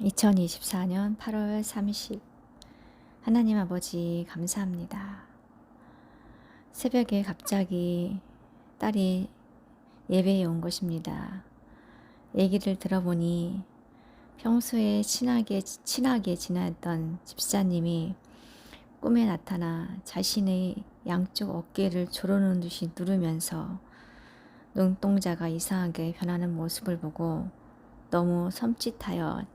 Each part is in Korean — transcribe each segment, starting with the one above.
2024년 8월 30 하나님 아버지 감사합니다. 새벽에 갑자기 딸이 예배에 온 것입니다. 얘기를 들어보니 평소에 친하게 친하게 지냈던 집사님이 꿈에 나타나 자신의 양쪽 어깨를 조르는 듯이 누르면서 눈동자가 이상하게 변하는 모습을 보고 너무 섬찟하여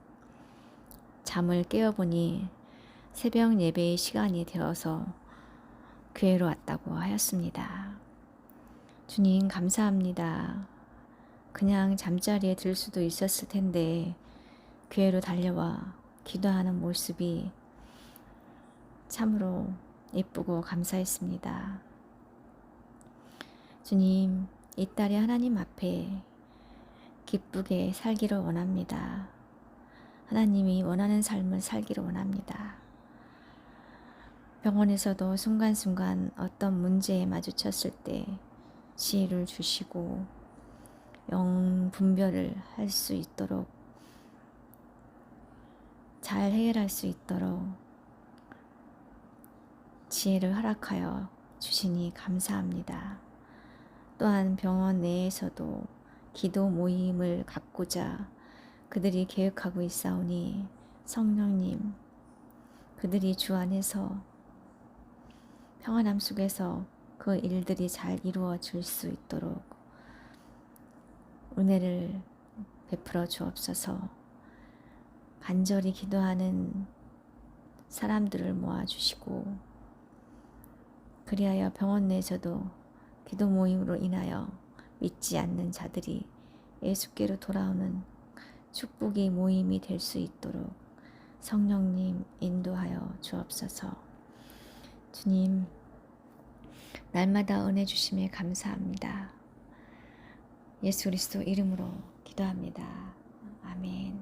잠을 깨어보니 새벽 예배의 시간이 되어서 교회로 왔다고 하였습니다. 주님 감사합니다. 그냥 잠자리에 들 수도 있었을 텐데 교회로 달려와 기도하는 모습이 참으로 예쁘고 감사했습니다. 주님, 이 딸이 하나님 앞에 기쁘게 살기를 원합니다. 하나님이 원하는 삶을 살기를 원합니다. 병원에서도 순간순간 어떤 문제에 마주쳤을 때 지혜를 주시고 영 분별을 할 수 있도록 잘 해결할 수 있도록 지혜를 허락하여 주시니 감사합니다. 또한 병원 내에서도 기도 모임을 갖고자 그들이 계획하고 있사오니 성령님 그들이 주 안에서 평안함 속에서 그 일들이 잘 이루어질 수 있도록 은혜를 베풀어 주옵소서. 간절히 기도하는 사람들을 모아주시고 그리하여 병원 내에서도 기도 모임으로 인하여 믿지 않는 자들이 예수께로 돌아오는 축복의 모임이 될 수 있도록 성령님 인도하여 주옵소서. 주님, 날마다 은혜 주심에 감사합니다. 예수 그리스도 이름으로 기도합니다. 아멘.